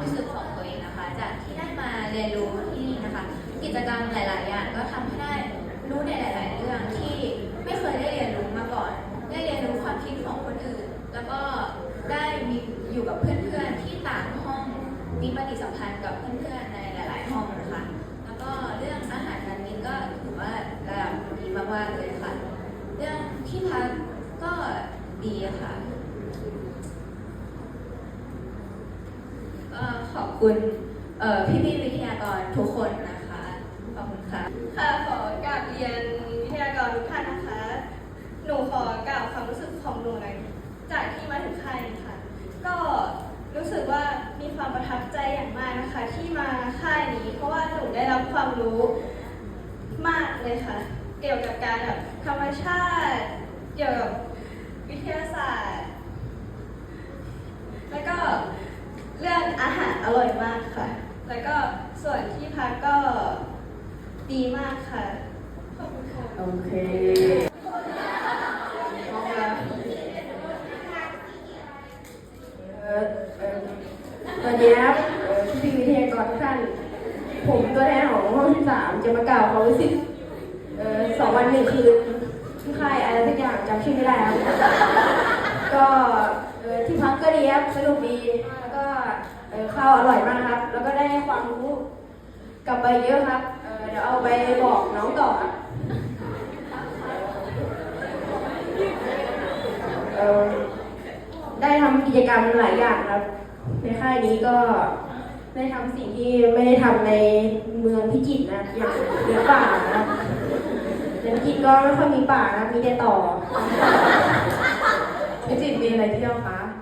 รู้สึกของตัวเองนะคะ จากที่ได้มาเรียนรู้ที่นี่นะคะ กิจกรรมหลาย ๆ อย่างก็ทำให้ได้รู้ในหลาย ๆ เรื่องที่ไม่เคยได้เรียนรู้มาก่อน ได้เรียนรู้ความคิดของคนอื่น แล้วก็ได้มีอยู่กับเพื่อน ๆ ที่ต่างห้องมีปฏิสัมพันธ์กับเพื่อน ๆ ในหลาย ๆ ห้องนะคะ แล้วก็เรื่องอาหารการกินก็ถือว่าระดับดีมาก ๆ เลยค่ะ เรื่องที่พักก็ดีค่ะ ก็ขอบคุณเอ่พี่วิทยากรทุกคนนะคะ ขอบคุณค่ะ ค่ะขอกราบเรียนวิทยากรทุกท่านนะคะ หนูขอกล่าวความรู้สึกของหนูหน่อยจากที่มาถึงค่ายนี้ค่ะ ก็รู้สึกว่ามีความประทับใจอย่างมากนะคะ ที่มาค่ายนี้ เพราะว่าหนูได้รับความรู้มากเลยค่ะ เกี่ยวกับการแบบธรรมชาติ เกี่ยวกับวิทยาศาสตร์ แล้วก็ เรื่องอาหารอร่อยมากค่ะ แล้วก็ส่วนที่พักก็ดีมากค่ะ ขอบคุณค่ะ โอเคห้องละเอ่อเอ่อสวัสดีครับเอ่อพี่วิทยากรทุกท่าน ผมตัวแทนของห้องที่สามจะมากล่าวความรู้สึกเอ่อสองวันหนึ่งคืนที่ค่ายอะไรสักอย่างจำชื่อไม่ได้ครับ ก็เอ่อที่พักก็ดีครับสนุกดี แล้วก็เออข้าวอร่อยมากครับ แล้วก็ได้ความรู้กลับไปเยอะครับเออเดี๋ยวเอาไปบอกน้องต่อครับเออได้ทำกิจกรรมหลายอย่างครับ ในค่ายนี้ก็ได้ทำสิ่งที่ไม่ได้ทำในเมืองพิจิตรนะ อย่างเลี้ยงป่านะในพิจิตรก็ไม่ค่อยมีป่านะ มีแต่ต่อ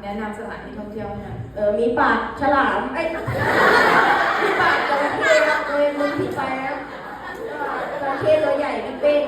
แนะนำสถานที่ท่องเที่ยวให้หน่อยเออมีปากฉลามไอ้มีปากจระเข้ครับเลยมึงที่ไปนะจระเข้ตัวใหญ่มีเป้ง